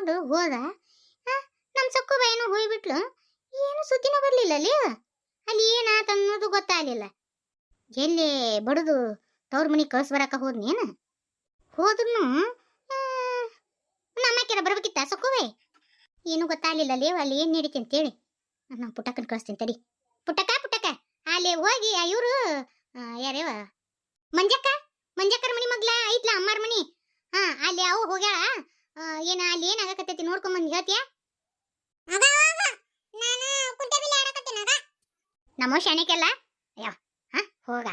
ಕರ್ಕೊಂಡು ಹೋದ. ನಮ್ಮ ನಮ್ ಸಕ್ಕುಬ ಏನೋ ಹೋಗ್ಬಿಟ್ಲು ಏನು ಸುದ್ದಿನ ಬರಲಿಲ್ಲ ಅಲ್ಲಿ? ಅಲ್ಲಿ ಏನಾತ ಅನ್ನೋದು ಗೊತ್ತಾಗ್ಲಿಲ್ಲ. ಎಲ್ಲಿ ಬಡದು ತವ್ರ ಮನಿ ಕಳ್ಸ್ ಬರಾಕ ಹೋದ್ನೇನು ಹೋದ್ರು ನಮ್ಮಕ್ಕೆರ ಬರ್ಬೇಕಿತ್ತ ಸಕ್ಕುವೆ ಏನು ಗೊತ್ತಾಗ್ಲಿಲ್ಲ ಅಲ್ಲಿ ಅಲ್ಲಿ ಏನು ನಡೀತಿ ಅಂತೇಳಿ. ನಾನು ಪುಟ್ಟಕ್ಕನ್ ಕಳಿಸ್ತೀನಿ ತಡಿ. ಪುಟ್ಟಕ್ಕ ಪುಟ್ಟಕ್ಕ, ಅಲ್ಲಿ ಹೋಗಿ ಇವರು ಯಾರೇವ? ಮಂಜಕ್ಕ? ಮಂಜಕ್ಕರ ಮನಿ ಮಗ್ಲ? ಐತ್ಲ ಅಮ್ಮಾರ ಮನಿ? ಹಾ, ಅಲ್ಲಿ ಅವು ಹೋಗ್ಯಾಳ? ಏನ ಅಲ್ಲಿ ಏನ್ ಆಗಕತ್ತೈತಿ ನೋಡ್ಕೊಂಡ್ ಬಂದ್ ಹೇಳ್ತೀಯ. ನಮ್ಮ ಶಾಣಿಕೆಲ್ಲ? ಅಯ್ಯೋ ಹಾ ಹೋಗ.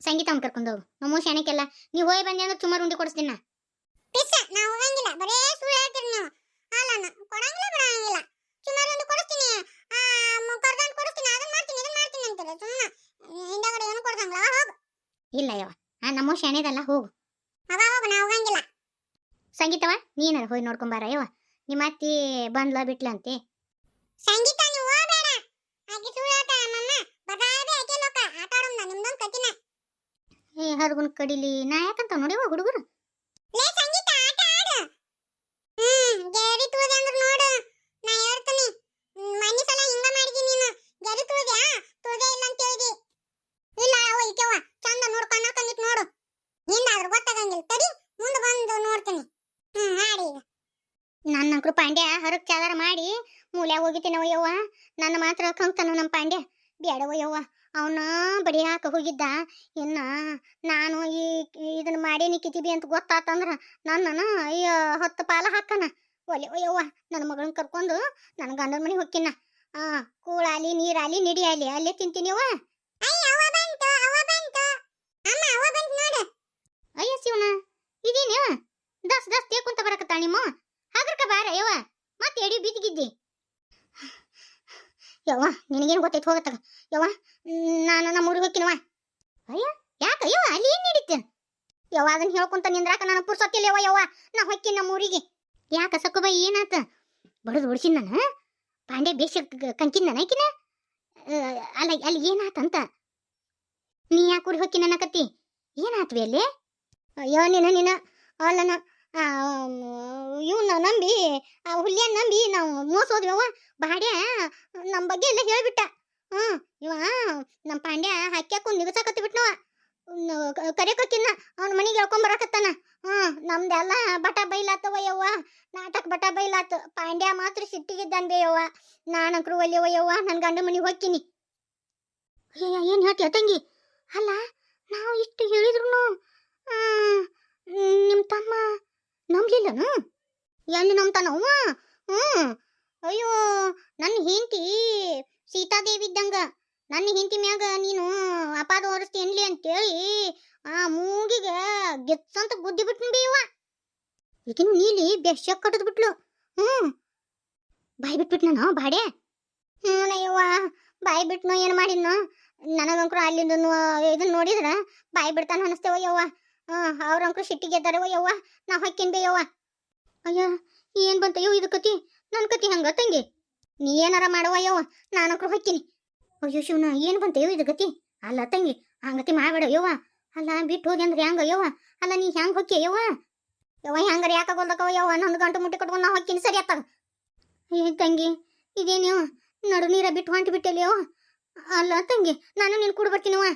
ಸಂಗೀತ ಕರ್ಕೊಂಡು ಕರ್ಕೊಂಡ್ ಹೋಗು. ನಮ್ಮ ಶಾಣಿಕೆಲ್ಲ ನೀವು ಹೋಗಿ ಬಂದೆ ಅಂದ್ರೆ ಸುಮಾರು ಉಂಡಿ ಕೊಡಿಸ್ತೀನಿ ನಾ. ಪಿಸ್ಸ, ನಾ ಹೋಗಂಗಿಲ್ಲ. ಬರೇ ಸುಳ್ಳು ಹೇಳ್ತೀರಿ ನೀವು. ಅಲ್ಲನ ಕೊಡಂಗಿಲ್ಲ ಬರಂಗಿಲ್ಲ ಸುಮಾರು ಒಂದು ಕೊಡಿಸ್ತೀನಿ. ಕರ್ದಂಡ್ ಕೊಡಿಸ್ತೀನಿ. ಅದನ್ನ ಮಾಡ್ತೀನಿ ಇದನ್ನ ಮಾಡ್ತೀನಿ ಅಂತಾರೆ ಸುಮ್ಮನೆ ಹಿಂದಗಡೆ ಏನು ಕೊಡ್ಸಂಗಿಲ್ಲ ಹೋಗು. ಇಲ್ಲ ಯವ್ವ. ಆ ನಮ್ಮ ಶಾಣೆದಲ್ಲ ಹೋಗು. ಅವ ನಾ ಹೋಗಂಗಿಲ್ಲ. ಸಂಗೀತವ ನೀನ ಹೋಗಿ ನೋಡ್ಕೊಂಡ್ ಬಾರ ಯವ್ವ. ನಿಮ್ಮ ಅತ್ತಿ ಬಂದ್ಲ ಬಿಟ್ಲಂತೆ ಸಂಗೀತ ನೀವು ಹೋಗಬೇಡ. ಆಕೆ ಸುಳ್ಳು ಹೇಳ್ತಾಳ ಮಮ್ಮ ಬದಾದೆ ಆಕೆ ಲೋಕ. ಆಟ ಆಡೋಣ ನಿಮ್ದೊಂದು ಕತಿನ ಏ ಹರ್ಗುನ್ ಕಡಿಲಿ. ನಾ ಯಾಕಂತ ನೋಡಿವ ಹುಡುಗರು ಲೇ ಸಂಗೀತ ಆಟ ಆಡು ಹ್ಮ್ ಗೆರಿ ತುಳಿದೆ ಅಂದ್ರೆ ನೋಡು ನಾ ಹೇಳ್ತೀನಿ ಹ್ಮ್, ಮನ್ನಿ ಸಲ ಹಿಂಗ ಮಾಡಿದಿ ನೀನು ಗೆರಿ ತುಳಿದ್ಯಾ ತುಳಿದೆ ಇಲ್ಲ ಅಂತ ಹೇಳಿದಿ ಇಲ್ಲ ಅವ ಈಕೆವ ಚಂದ ನೋಡ್ಕೊಂಡು ಹಾಕೊಂಡಿಟ್ ನೋಡು ಹಿಂದಾದ್ರೂ ಗೊತ್ತಾಗಂಗಿಲ್ಲ ತಡಿ ಮುಂದೆ ಬಂದು ನೋಡ್ತೀನಿ ಹ್ಮ್ ಆಡಿ ಈಗ ನನ್ನ ಅಂಕ್ರು ಪಾಂಡ್ಯ ಹರಕ್ ಚಾದಾರ ಮಾಡಿ ಮೂಲ್ಯಾಗ ಹೋಗಿತ್ತೇನವ ಯವ್ವ. ನನ್ನ ಮಾತ್ರ ಕಂಕ್ತಾನ ನಮ್ಮ ಪಾಂಡ್ಯ. ಬೇಡವ ಯವ್ವ. ಅವನ ಬಡಿಯಾಕ ಹೋಗಿದ್ದ. ಇನ್ನ ನಾನು ಈ ಇದನ್ನ ಮಾಡೇನಿ ಕಿತಿಬಿ ಅಂತ ಗೊತ್ತಾತಂದ್ರ ನನ್ನನ ಅಯ್ಯ ಹತ್ತು ಪಾಲ ಹಾಕನ. ಒಲೆ ಯವ್ವ ನನ್ನ ಮಗಳನ್ನ ಕರ್ಕೊಂಡು ನನ್ನ ಗಂಡನ ಮನೆಗೆ ಹೊಕ್ಕಿನ ಆ ಕೂಳಾಲಿ ನೀರಾಲಿ ನಿಡಿಯಾಲಿ ಅಲ್ಲೇ ತಿಂತೀನಿ ನೋಡು. ಅಯ್ಯ ಶಿವನ ಇದೀನಿ ದಸ್ ದಸ್ ತೇಕುಂತ ಬರಕತ್ತಾಳ ನಿಮ್ಮ? ಹಾಗರ್ಕ ಬಾರ, ಯವ್ವ. ಮತ್ತೆ ಎಡಿ ಬಿದ್ದಿಗಿದ್ದಿ. ಯವ್ವ, ನಿನಗೇನು ಗೊತ್ತೈತೆ ಹೋಗತ್ತಾಗ ಯವ್ವ ನಾನು ನಮ್ಮ ಊರಿಗೆ ಹೋಗ್ತೀನವ ಅಯ್ಯ, ಯಾಕ? ಯವ್ವ, ಅಲ್ಲಿ ಏನು ನಡೀತು? ಯವ್ವ ಅದನ್ನ ಹೇಳ್ಕೊಂತ ನಿಂದ್ರಾಕ ನಾನು ಪುರ್ಸೊತ್ತಿಲ್ಲ, ಯವ್ವ ಯವ್ವ. ನಾ ಹೊಕ್ಕಿನ ನಮ್ಮ ಊರಿಗೆ ಯಾಕ ಸಕ್ಕುಬ, ಏನಾತ? ಬಡದು ಹೊಡ್ಸಿನ ನಾನು? ಪಾಂಡೆ ಬೇಷ ಕಂಕಿನ ಆಕಿನ? ಅಲ್ಲ, ಅಲ್ಲಿ ಏನಾತಂತ ನೀ ಯಾಕೆ ಊರಿಗೆ ಹೊಕ್ಕಿ ಅನ್ನಕತ್ತಿ? ಏನಾತ್ವಿ ಅಲ್ಲಿ? ಅಯ್ಯೋ ನಿನ್ನ ನಿನ್ನ ಅಲ್ಲನ ಇವನ್ನ ನಂಬಿ, ಆ ಹುಲಿಯನ್ನ ನಂಬಿ ನಾವು ಮೋಸ ಹೋದ್ವವ ಬಾಡ್ಯ ನಮ್ಮ ಬಗ್ಗೆ ಎಲ್ಲ ಹೇಳ್ಬಿಟ್ಟ. ಹ್ಞೂ ಇವ ನಮ್ಮ ಪಾಂಡ್ಯ ಹಾಕ್ಯಾಕು ನಿಗಸಾಕತ್ತಿ ಬಿಟ್ನವ. ಕರೆಯಕತ್ತಿನ ಅವ್ನ ಮನೆಗೆ ಹೇಳ್ಕೊಂಬರಕತ್ತಾನ ಹ್ಞೂ ನಮ್ದೆಲ್ಲ ಬಟ ಬೈಲಾತವ ಯವ್ವ. ನಾಟಕ ಬಟ ಬೈಲಾತು. ಪಾಂಡ್ಯ ಮಾತ್ರ ಸಿಟ್ಟಿಗಿದ್ದಾನ್ ಬೇ ಯವ್ವ. ಅಂಕರು ಒಲ್ಯವ ಯವ್ವ. ನನ್ನ ಗಂಡ ಮನೆಗೆ ಹೋಗ್ತೀನಿ. ಏನ್ ಹೇಳ್ತೀಯ ತಂಗಿ? ಅಲ್ಲ, ನಾವು ಇಷ್ಟು ಹೇಳಿದ್ರು ನಿಮ್ಮ ತಮ್ಮ ನಂಬ್ಲಿಲ್ಲನು ಎಲ್ಲಿ ನಂಬ್ತಾನವ್ವ ಹ್ಮ್. ಅಯ್ಯೋ ನನ್ನ ಹೆಂಡತಿ ಸೀತಾದೇವಿ ಇದ್ದಂಗ. ನನ್ನ ಹೆಂಡತಿ ಮ್ಯಾಗ ನೀನು ಅಪಾದ ಹೊರಸ್ತಿ ಎನ್ಲಿ ಅಂತೇಳಿ ಆ ಮೂಗಿಗೆ ಗೆಚ್ಚಂತ ಗುದ್ದಿ ಬಿಟ್ಟು ಬೇಯವ್ವ ಈಗಿನ ನೀಲಿ ಬೆಶ್ಶಕ್ ಕಟ್ಟದ್ ಬಿಟ್ಲು. ಹ್ಮ್. ಬಾಯ್ ಬಿಟ್ಬಿಟ್ ನಾನು, ಬಾಡೆ. ಹ್ಞೂ ಅಯ್ಯವ್ವ ಬಾಯ್ ಬಿಟ್ನೋ ಏನು ಮಾಡಿದ್ನೋ? ನನಗಂಕರು ಅಲ್ಲಿಂದ ಇದನ್ನ ನೋಡಿದ್ರ ಬಾಯ್ ಬಿಡ್ತಾನ ಅನಿಸ್ತೇವ ಹ್ಮ್ ಅವ್ರಂಕ್ರು ಸಿಟ್ಟಿಗೆ ಎದ್ದಾರವ ಯವ್ವ, ನಾ ಹೊಕ್ಕಿನ್ ಬೇ ಯವ್ವ? ಅಯ್ಯ, ಏನು ಬಂತಯ್ಯೋ ಇದು ಕತಿ? ನನ್ನ ಕತಿ ಹಂಗ ತಂಗಿ? ನೀ ಏನಾರ ಮಾಡವ ಯವ್ವ? ನಾನಂಕ್ರು ಹೊಕ್ಕಿನಿ. ಅಯ್ಯೋ ಶಿವನ ಏನು ಬಂತಯ್ಯೋ ಇದು ಗತಿ ಅಲ್ಲ ತಂಗಿ, ಹಂಗತಿ ಮಾಡ್ಬೇಡ ಯವ್ವ. ಅಲ್ಲ, ಬಿಟ್ಟು ಹೋದೆ ಅಂದ್ರೆ ಹೆಂಗ ಯವ್ವ? ಅಲ್ಲ, ನೀ ಹೆಂಗ್ ಹೊಕ್ಕಿ ಯವ್ವ? ಯವ್ವ, ಹೆಂಗಾರ ಯಾಕಾಗೋಲ್ದಕ್ಕವ ಯವ್ವ? ನಂದು ಗಂಟು ಮುಟ್ಟಿ ಕಟ್ಕೊಂಡು ನಾ ಹೊಕ್ಕಿನಿ ಸರಿ ಅತ್ತಾಗ ಏ, ತಂಗಿ, ಇದೇನು? ನಡು ನೀರ ಬಿಟ್ಟು ಹೊಂಟಿ ಬಿಟ್ಟೆಲ್ಲ ಯವ್ವ? ಅಲ್ಲ, ತಂಗಿ, ನಾನು ನಿನ್ ಕೂಡ ಬರ್ತೀನವ್ವ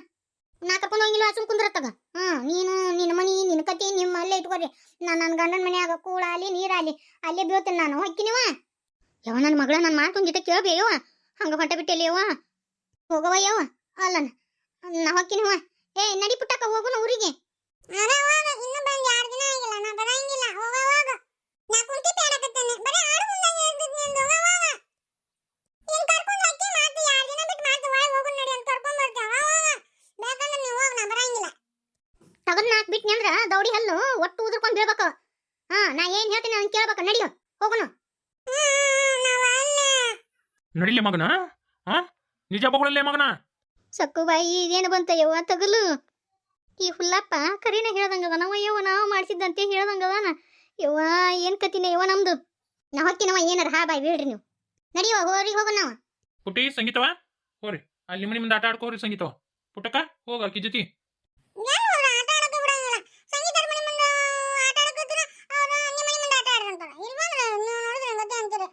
ನಾ ಕರ್ಕೊಂಡು ಹೋಗಿಲ್ಲ ಸುಮ್ ಕುಂದ್ರತ್ತಾಗ ಹ್ಮ್, ನೀನು, ನಿನ್ನ ಮನಿ, ನಿನ್ನ ಕತಿ ನಿಮ್ಮ ಅಲ್ಲೇ ಇಟ್ಕೊರಿ ನಾನು ನನ್ನ ಗಂಡನ ಮನ್ಯಾಗ ಕೂಳಾಲಿ ನೀರಾಲಿ ಅಲ್ಲೇ ಬೀಳ್ತೇನೆ ನಾನು. ಹೊಕ್ಕಿನಿವ ಯಾವ ನನ್ನ ಮಗಳ ನನ್ನ ಮಾತು ಜೊತೆ ಕೇಳ್ಬೇ, ಯವ್ವ. ಹಂಗ ಹೊಂಟ ಬಿಟ್ಟೆಲ್ಲ, ಯವ್ವ? ಹೋಗವ ಯವ್ವ. ಅಲ್ಲ ನಾ ಹೊಕ್ಕಿನಿವ ಏ, ನಡಿ ಪುಟ್ಟಕ್ಕ, ಹೋಗುನ ಊರಿಗೆ ಅದ ಹೋಗ ಇನ್ನು ಬಂದ್ ಎರಡು ದಿನ ಆಗಿಲ್ಲ ನಾ ಬರಂಗಿಲ್ಲ ಹೋಗ ಹೋಗ ನಾ ಕುಂಟಿ ಬೇಡಕತ್ತೇನೆ ಬರೀ ಆಡು ಮುಂದಂಗೆ ಇರ್ತಿದ್ ನಿಂದು ಹೋಗ ಹೋಗ ನೀನ್ ಕರ್ಕೊಂಡ್ ಹೋಗಿ ಮಾತು ಎರಡು ದಿನ ಬಿಟ್ಟು ಮಾತು ಒಳಗೆ ಹೋಗು ನಡಿ ಅಂತ ಕರ್ಕೊಂಡ್ ಬರ್ತಾವ ಹೋಗ ಬೇಕಂದ್ರೆ ನೀವು ಹೋಗ ನಾ ಬರಂಗಿಲ್ಲ ತಗದ್ ನಾಕ್ ಬಿಟ್ನಿ ಅಂದ್ರ ದೌಡಿ ಹಲ್ಲು ಒಟ್ಟು ಉದ್ರಕೊಂಡ್ ಬೀಳ್ಬೇಕು ಹಾ ನಾ ಏನ್ ಹೇಳ್ತೀನಿ ಅದನ್ನ ಕೇಳ್ಬೇಕು ನಡಿಯೋ ಹೋಗೋಣ ನಡಿಲೆ ಮಗನ ಹಾ ನಿಜ ಬಗಳಲ್ಲೇ ಮಗನ? ಸಕ್ಕು ಬಾಯಿ ಇದೇನು ಬಂತ ಯವ್ವ ತಗಲು. ಈ ಹುಲ್ಲಪ್ಪ ಕರಿನ ಹೇಳ್ದಂಗದ ನಾವು ಯವ್ವ ನಾವು ಮಾಡಿಸಿದ್ದಂತೆ ಹೇಳ್ದಂಗದಾನ. ಯವ್ವ ಏನ್ ಕತಿನ ಯವ್ವ ನಮ್ದು? ನಾ ಏನರ ಏನಾರ ಹಾ ಬಾಯ್ ಬೀಳ್ರಿ ನೀವು. ನಡಿವಾ ಹೋರಿ ಹೋಗೋಣ ನಾವು. ಪುಟ್ಟಿ ಸಂಗೀತವ? ಹೋರಿ ಅಲ್ಲಿ ಮನೆ ಮುಂದೆ ಆಟ ಆಡ್ಕೋರಿ ಸಂಗೀತವ. ಪುಟ್ಟಕ್ಕ ಹೋಗ ಅಕ್ಕಿ ಜೊತೆ ಎಲ್ಲರೂ ಆಟ ಆಡಕ್ಕೆ ಬಿಡಂಗಿಲ್ಲ ಸಂಗೀತರ ಮನೆ ಮುಂದೆ ಆಟ ಆಡಕತ್ರ ಅವ್ರು ನಿಮ್ಮ ಮನೆ ಮುಂದೆ ಆಟ ಆಡ್ರಂತಾರ ಇಲ್ಲಿ ಬಂದ್ರೆ ನೀವು ನೋಡಿದ್ರೆ ಗೊತ್ತೇ ಅಂತೀರಿ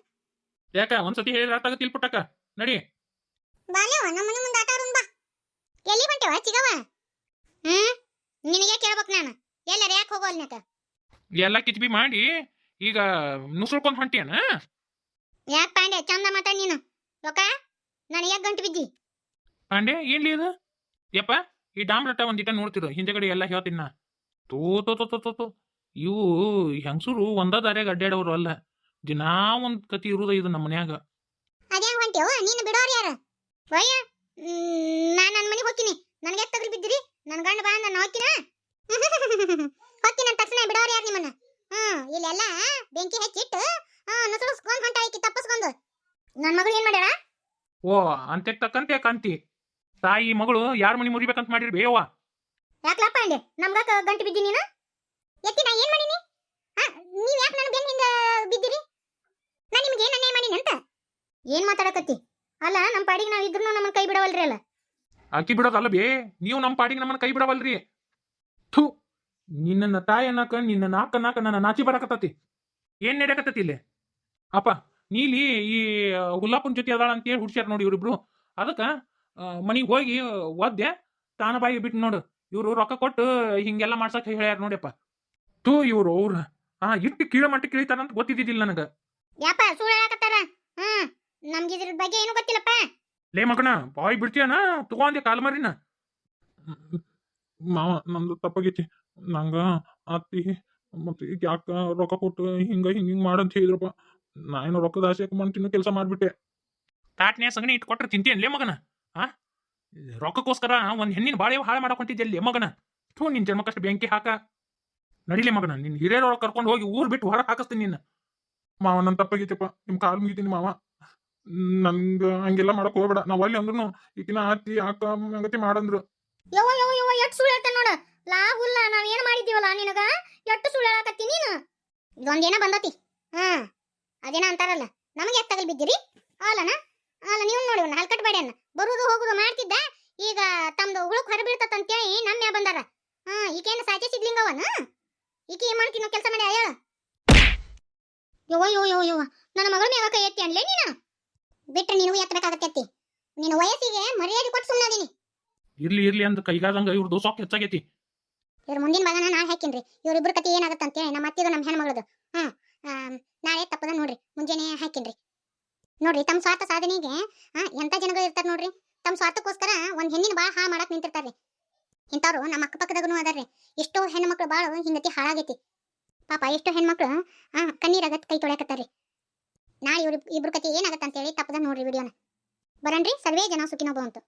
ಯಾಕ ಒಂದ್ಸತಿ ಹೇಳಿದ್ರೆ ಅರ್ಥ ಆಗತ್ತಿಲ್ ಪುಟ್ಟಕ್ಕ? ನಡಿ. ಬಾಲ್ಯವ ನಮ್ಮ ಮನೆ ಮುಂದೆ ಆಟ ಆಡೋಣ ಬಾ. ಎಲ್ಲಿ ಹೊಂಟೇವ ಚಿಗವ ಹ್ಮ್? ನಿನಗೆ ಕೇಳ್ಬೇಕು ನಾನು. ಎಲ್ಲರ ಯಾಕೆ ಹೋಗೋಲ್ನಕ ಎಲ್ಲ ಕಿಚ್ಬಿ ಮಾಡಿ ಈಗ ನುಸುಳ್ಕೊಂಡ್ ಹೊಂಟಿಯನ? ಯಾಕೆ ಪಾಂಡೆ ಚಂದ ಮಾತಾಡ್ ನೀನು. ಲೋಕ ನಾನು ಯಾಕೆ ಗಂಟು ಬಿದ್ದಿ? ಪಾಂಡೆ ಏನ್ಲಿ ಇದು? ಯಪ್ಪ ಈ ಡಾಮ್ರಟ ಒಂದಿಟ ನೋಡ್ತಿರು ಹಿಂದೆಗಡೆ ಎಲ್ಲ ಹೇಳ್ತೀನಿ ನಾ. ತೋ ತೋ ತೋ ತೋ ತೋ ಇವು ಹೆಂಗಸರು ಒಂದ ದಾರ್ಯಾಗ ಅಡ್ಡಾಡೋರು ಅಲ್ಲ. ದಿನಾ ಒಂದ್ ಕತಿ ಇರುದ ಇದು ನಮ್ಮ ಮನ್ಯಾಗ. ಅದ್ಯಾಂಗ ಹೊಂಟೇವ ನೀನು ಬಿಡೋರು ಯಾರು? ವಯ್ಯ ನಾನು ನನ್ನ ಮನೆಗೆ ಹೋಗ್ತೀನಿ. ನನಗೆ ತಗಲ್ ಬಿದ್ದಿರಿ? ನನ್ನ ಗಂಡ ಬಾ ನಾನು ಹೋಗ್ತೀನ ಹೋಗ್ತೀನಿ ಅಂತ ತಕ್ಷಣ ಬಿಡೋರ್ ಯಾರು ನಿಮ್ಮನ್ನ? ಹ್ಮ್ ಇಲ್ಲೆಲ್ಲ ಬೆಂಕಿ ಹಚ್ಚಿಟ್ಟು ನುಸುಳಿಸ್ಕೊಂಡ್ ಹೊಂಟ ಈಕಿ ತಪ್ಪಿಸ್ಕೊಂಡು. ನನ್ನ ಮಗಳು ಏನ್ ಮಾಡ್ಯಾರ ಓ ಅಂತ ತಕ್ಕಂತೆ ಕಂತಿ. ತಾಯಿ ಮಗಳು ಯಾರ ಮನಿ ಮುರಿಬೇಕಂತ ಮಾಡಿರಿ ಬೇವ ಯಾಕಲಪ್ಪ ಅಂದೆ? ನಮ್ಗ ಗಂಟು ಬಿದ್ದಿ ನೀನು? ಎತ್ತಿ ನಾ ಏನ್ ಮಾಡೀನಿ? ಹಾ ನೀವ್ ಯಾಕೆ ನನ್ನ ಬೆನ್ನಿಂದ ಬಿದ್ದಿರಿ? ನಾ ನಿಮ್ಗೆ ಏನು ಅನ್ಯಾಯ ಅಂತ? ಏನು ಮಾತಾಡಕತ್ತಿ? ಅಲ್ಲ ನಮ್ಮ ಪಾಡಿಗೆ ನಾವು ಇದ್ರು ನಮ್ಮನ್ನ ಕೈ ಬಿಡವಲ್ರಿ ಅಲ್ಲ. ಅಕ್ಕಿ ಬಿಡೋದಲ್ಲ ಬೇ, ನೀವು ನಮ್ಮ ಪಾಡಿಗೆ ನಮ್ಮನ್ನ ಕೈ ಬಿಡವಲ್ರಿ. ಥು ನಿನ್ನ ತಾಯಿ ಅನ್ನಕ ನಿನ್ನ ನಾಕ ನಾಕ ನನ್ನ ನಾಚಿ ಬರಕತ್ತತಿ. ಏನ್ ನಡೆಯಕತ್ತತಿ ಇಲ್ಲಿ? ಅಪ್ಪ, ನೀಲಿ ಈ ಹುಲ್ಲಾಪನ್ ಜೊತೆ ಅದಾಳ ಅಂತೇಳಿ ಹುಡ್ಸ್ಯಾರ ನೋಡಿ ಇವ್ರಿಬ್ರು. ಅದಕ್ಕೆ ಮನಿಗೆ ಹೋಗಿ ಒದ್ದೆ, ತಾನ ಬಾಯಿ ಬಿಟ್ಟು ನೋಡು. ಇವರು ರೊಕ್ಕ ಕೊಟ್ಟು, ಹಿಂಗೆಲ್ಲ ಮಾಡ್ಸಕ್ಕೆ ಹೇಳ್ಯಾರ ನೋಡಿಯಪ್ಪ. ಥೂ, ಇವರು, ಅವ್ರ ಹಾಂ ಇಟ್ಟು ಕೀಳ ಮಟ್ಟಕ್ಕೆ ಅಂತ ಗೊತ್ತಿದ್ದಿದ್ದಿಲ್ಲ ನನಗ. ಯಾಪ ಸುಳ್ಳು ಹೇಳಕತ್ತಾರ? ಹ್ಮ್ ನಮ್ಗೆ ಇದ್ರ ಬಗ್ಗೆ ಏನು ಗೊತ್ತಿಲ್ಲಪ್ಪ. ಲೇ ಮಗನ ಬಾಯ್ ಬಿಡ್ತೀಯನ? ತಗೊಂಡೆ ಮರಿನಾ. ಮಾವ ನಂದು ತಪ್ಪಾಗೈತಿ. ನಂಗ ಅತ್ತಿ ಮತ್ತೆ ಈಗ ಯಾಕ ರೊಕ್ಕ ಕೊಟ್ಟು ಹಿಂಗ ಹಿಂಗ ಹಿಂಗ ಮಾಡಂತ ಹೇಳಿದ್ರಪ್ಪ. ನಾ ಏನೋ ರೊಕ್ಕದ ಆಸೆ ತಿನ್ನೋ ಕೆಲಸ ಮಾಡ್ಬಿಟ್ಟೆ. ತಾಟ್ನ್ಯಾ ಸಗಣಿ ಇಟ್ಟು ಕೊಟ್ರೆ ತಿಂತೇನ್ಲೇ ಮಗನ? ಆ? ರೊಕ್ಕಕ್ಕೋಸ್ಕರ ಒಂದ್ ಹೆಣ್ಣಿನ ಬಾಳೆ ಹಾಳು ಲೇ ಮಗನ? ಥೂ ನಿನ್ ಜನ್ಮಕ್ಕಷ್ಟು ಬೆಂಕಿ ಹಾಕ. ನಡಿಲೇ ಮಗನ ನಿನ್ ಹಿರಿಯರೊಳಗೆ ಕರ್ಕೊಂಡು ಹೋಗಿ ಊರ್ ಬಿಟ್ಟು ಹೊರಗೆ ಹಾಕಿಸ್ತೀನಿ ನಿನ್ನ. ಮಾವ ನನ್ನ ತಪ್ಪಾಗೈತಪ್ಪ ನಿಮ್ ಕಾಲ್ ಮುಗಿತೀನಿ ಮಾವ. ನನ್ಗ ಹಂಗೆಲ್ಲ ಮಾಡಕ್ ಹೋಗ್ಬೇಡ. ನಾವ್ ಅಲ್ಲಿ ಅಂದ್ರು ಈಗಿನ ಆತಿ ಅಕ್ಕ ಹಂಗತಿ ಮಾಡಂದ್ರು. ಯವ್ವ ಯವ್ವ ಯವ್ವ ಎಟ್ಟು ಸುಳ್ಳು ಹೇಳ್ತಾನ ನೋಡ. ಲಾಗುಲ್ಲ ನಾವ್ ಏನ್ ಮಾಡಿದೀವಲ್ಲ ನಿನಗ? ಎಟ್ಟು ಸುಳ್ಳು ಹೇಳಕತ್ತಿ ನೀನು? ಇದೊಂದೇನ ಬಂದತಿ. ಹಾ, ಅದೇನ ಅಂತಾರಲ್ಲ. ನಮಗೆ ಯಾಕೆ ತಗಲ್ ಬಿದ್ದಿರಿ? ಅಲ್ಲನ ಅಲ್ಲ ನೀವು ನೋಡಿ ಒಂದು ಹಲ್ಕಟ್ ಬಾಡ್ಯಾನ ಬರುದು ಹೋಗುದು ಮಾಡ್ತಿದ್ದ. ಈಗ ತಮ್ದು ಹುಳುಕ್ ಹೊರ ಬೀಳ್ತತ್ತಂತೇಳಿ ನಮ್ಮ ಬಂದಾರ. ಹಾ, ಈಕೇನು ಸಾಚೆ ಸಿಗ್ಲಿಂಗವನ ಈಕೆ ಏನ್ ಮಾಡ್ತೀನಿ ಕೆಲಸ ಮಾಡಿ ಯವ್ವ ಯೋ ಯೋ ಯವ್ವ. ನನ್ನ ಮಗಳ ಯಾವಾಗ ಎತ್ತಿ ಅನ್ಲೇ ನೀನು? ಬಿಟ್ರೆ ನಿನಗೂ ಎತ್ತಬೇಕಾಗತ್ತೆ ನಿನ್ನ ವಯಸ್ಸಿಗೆ ಮರ್ಯಾದೆ ಕೊಟ್ಟು ಸುಮ್ಮನಾದೀನಿ ಇರ್ಲಿ ಇರ್ಲಿ ಅಂತ ಕೈಗಾದಂಗ ಇವ್ರದ್ದು ಸೊಕ್ಕ ಹೆಚ್ಚಾಗೈತಿ. ಇವ್ರ ಮುಂದಿನ ಭಾಗನ ನಾ ಹಾಕಿನ್ರಿ. ಇವ್ರಿಬ್ರ ಕತೆ ಏನಾಗತ್ತ ಅಂತೇಳಿ ನಮ್ಮ ಅತ್ತಿದು ನಮ್ಮ ಹೆಣ್ಮಗಳದು. ಆಮ್, ನಾಳೆ ತಪ್ಪದ ನೋಡ್ರಿ. ಮುಂಜಾನೆ ಹಾಕಿನ್ರಿ. ನೋಡ್ರಿ ತಮ್ಮ ಸ್ವಾರ್ಥ ಸಾಧನೆಗೆ ಎಂತ ಜನಗಳು ಇರ್ತಾರೆ ನೋಡ್ರಿ. ತಮ್ಮ ಸ್ವಾರ್ಥಕ್ಕೋಸ್ಕರ ಒಂದ್ ಹೆಣ್ಣಿನ ಬಾಳ ಹಾ ಮಾಡಕ್ಕೆ ನಿಂತಿರ್ತಾರೆ ಇಂಥವ್ರು ನಮ್ಮ ಅಕ್ಕಪಕ್ಕದಾಗನು ಅದಾರ್ರಿ. ಎಷ್ಟೋ ಹೆಣ್ಮಕ್ಳು ಬಾಳು ಹಿಂಗತಿ ಹಾಳಾಗೈತಿ. ಪಾಪ, ಎಷ್ಟೋ ಹೆಣ್ಮಕ್ಳು, ಆ ಕಣ್ಣೀರಾಗತ್ತೆ ಕೈ ನಾ ನಾಳೆ ಇವ್ರ ಇಬ್ರು ಕತೆ ಏನಾಗತ್ತ ಅಂತೇಳಿ ತಪ್ಪದ ನೋಡ್ರಿ ವಿಡಿಯೋನ. ಬರಣ್ರಿ ಸರ್ವೇ ಜನ ಸುಖಿನೋ ಭವಂತು.